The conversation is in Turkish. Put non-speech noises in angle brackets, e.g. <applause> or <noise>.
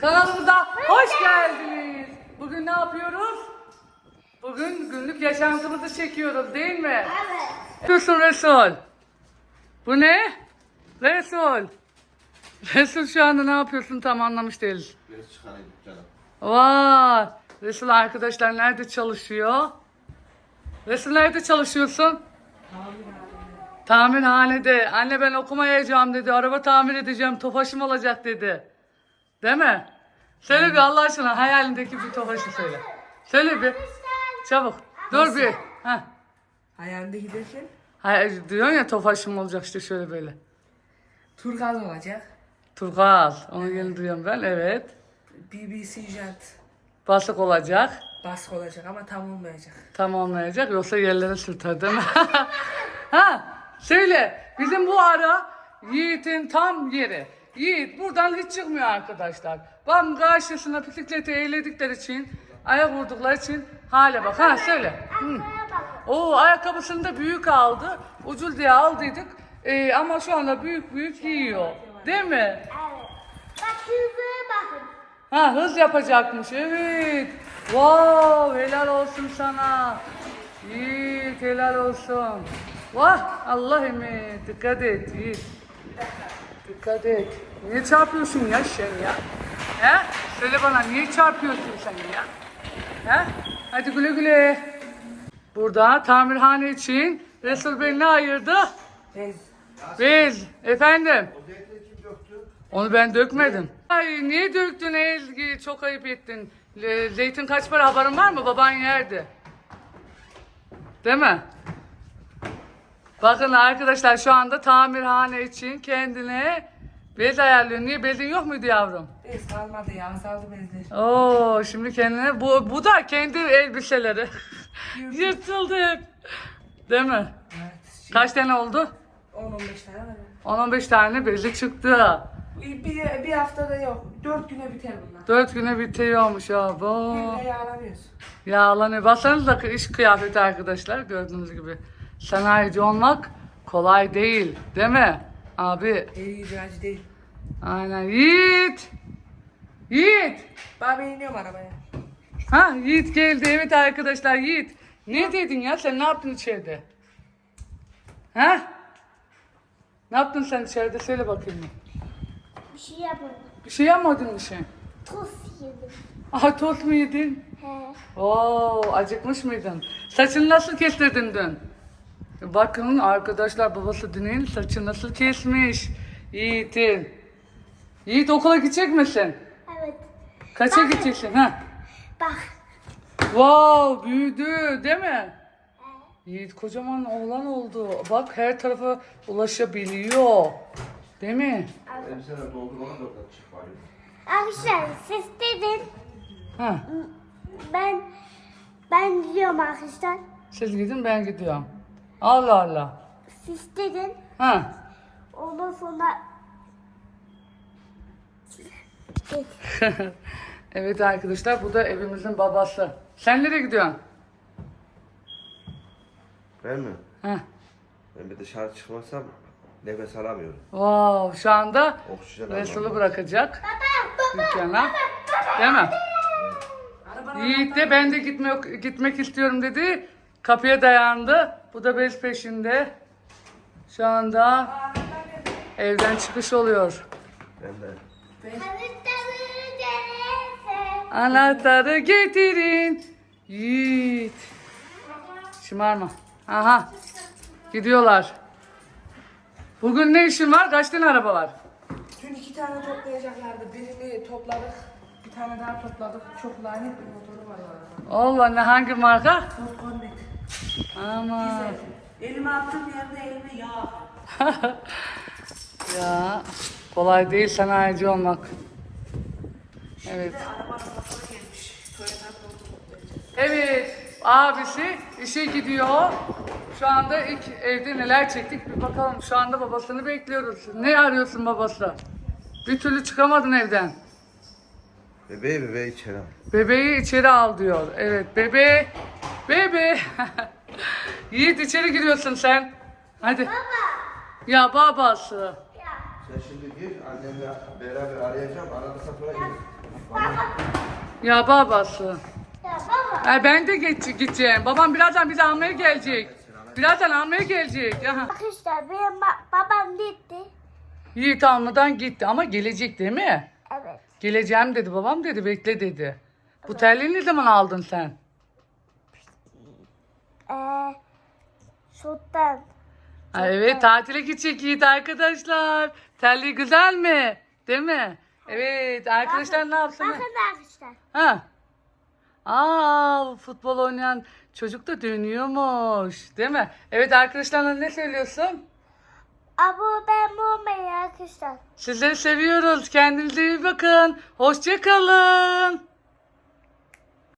Kanalımıza hoş geldiniz. Bugün ne yapıyoruz? Bugün günlük yaşantımızı çekiyoruz değil mi? Evet. yapıyorsun Resul? Bu ne? Resul. Resul şu anda ne yapıyorsun tam anlamış değiliz. Biraz çıkarayım canım. Vay. Resul arkadaşlar nerede çalışıyor? Resul nerede çalışıyorsun? Tamirhanede. Anne ben okumayacağım dedi. Araba tamir edeceğim. Tofaşım olacak dedi. Değil mi? Söyle bir Allah aşkına hayalindeki bir tofaşı söyle. Söyle bir. Çabuk. Dur bir. Heh. Hayalinde giderken Hayır, diyorsun ya tofaşım olacak işte şöyle böyle. Turgaz olacak. Turgaz. Onu yeni duyuyorum ben. Evet. BBC Jet Basık olacak. baskı olacak ama tam olmayacak. Tam olmayacak yoksa yerlere sürter değil mi? <laughs> ha söyle bizim bu ara Yiğit'in tam yeri. Yiğit buradan hiç çıkmıyor arkadaşlar. Bam karşısına bisikleti eğledikleri için ayak vurdukları için hale bak. Ha söyle. Hı. O ayakkabısını da büyük aldı. Ucul diye aldıydık. Ee, ama şu anda büyük büyük giyiyor. Değil mi? Evet. Bak hızlı bakın. Ha hız yapacakmış evet. Wow helal olsun sana. Yiğit helal olsun. Vah Allah emi dikkat et Yiğit. Dikkat et. Niye çarpıyorsun ya sen ya? He? Söyle bana niye çarpıyorsun sen ya? He? Hadi güle güle. Burada tamirhane için Resul Bey ne ayırdı? Bez. Biz. Efendim. Onu ben dökmedim. Ay niye döktün Ezgi? Çok ayıp ettin. Le- Zeytin kaç para haberin var mı? Baban yerdi. Değil mi? Bakın arkadaşlar şu anda tamirhane için kendine bez ayarlıyor. Niye bezin yok muydu yavrum? Bez kalmadı ya azaldı bezler. Oo şimdi kendine bu bu da kendi elbiseleri. <laughs> Yırtıldı hep. Değil mi? Evet. Kaç tane oldu? 10-15 tane var. 10-15 tane bezi çıktı. Bir, bir, haftada yok. 4 güne biter bunlar. Dört güne bitiyormuş ya bu. Yağlanıyoruz. Yağlanıyor. Baksanıza iş kıyafeti arkadaşlar gördüğünüz gibi. Sanayici olmak kolay değil. Değil mi? Abi El ihracı değil. aynen. Yiğit. Yiğit. Ben iniyorum arabaya. Ha Yiğit geldi. Evet arkadaşlar Yiğit. Ne dedin ya? Sen ne yaptın içeride? Ha? Ne yaptın sen içeride? Söyle bakayım. Bir şey yapmadım. Bir şey yapmadın mı sen? Tost yedim. Aha tost mu yedin? He. Oo, acıkmış mıydın? Saçını nasıl kestirdin dün? Bakın arkadaşlar babası dünün saçını nasıl kesmiş. Yiğit'in. Yiğit okula gidecek misin? Evet. Kaça gideceksin ha? Bak. Wow büyüdü değil mi? Yiğit kocaman oğlan oldu. Bak her tarafa ulaşabiliyor. Değil mi? Elbiseler doldur onu da oradan çık bari. Arkadaşlar siz dedin. Ha, Ben ben gidiyorum arkadaşlar. siz gidin ben gidiyorum. Allah Allah. Siz dedin. Ha. Ondan sonra <laughs> evet arkadaşlar bu da evimizin babası. Sen nereye gidiyorsun? Ben mi? Ha. Ben bir dışarı çıkmazsam nefes alamıyorum. Wow, şu anda Oksijen Resul'ü almam. bırakacak dükkana. Değil mi? Yiğit de ben de gitmek, gitmek istiyorum dedi. Kapıya dayandı. Bu da bez peşinde. Şu anda evden çıkış oluyor. Anahtarı getirin. Yiğit. Şımarma. Aha. Gidiyorlar. Bugün ne işin var? Kaç tane araba var? Dün iki tane toplayacaklardı. Birini topladık. Bir tane daha topladık. Çok lanet bir motoru var. Allah ne hangi marka? Ford Connect. Ama Elime attığım yerde elime yağ. <laughs> ya kolay değil sanayici olmak. Evet. Evet. Abisi işe gidiyor. Şu anda ilk evde neler çektik bir bakalım. Şu anda babasını bekliyoruz. Ne arıyorsun babası? Bir türlü çıkamadın evden. Bebeği bebeği içeri al. Bebeği içeri al diyor. Evet bebe. Bebe. <laughs> Yiğit içeri giriyorsun sen. Hadi. Baba. Ya babası. Ya. Sen şimdi gir annemle beraber arayacağım. Aradıktan sonra gir. Ya babası. Ya baba. Ay ben de geç, gideceğim. Babam birazdan bizi almaya gelecek. Birazdan almaya gelecek. Aha. Arkadaşlar benim ba- babam gitti. Yiğit almadan gitti ama gelecek değil mi? Evet. Geleceğim dedi babam dedi bekle dedi. Bu terliği ne zaman aldın sen? Ee, sultan. Ha, evet tatile gidecek Yiğit arkadaşlar. Terliği güzel mi? Değil mi? Evet arkadaşlar ne yapsın? Bakın arkadaşlar. Ha. Aa futbol oynayan çocuk da dönüyormuş. Değil mi? Evet arkadaşlarına ne söylüyorsun? Abo ben bulmayı arkadaşlar. Sizleri seviyoruz. Kendinize iyi bakın. Hoşça kalın.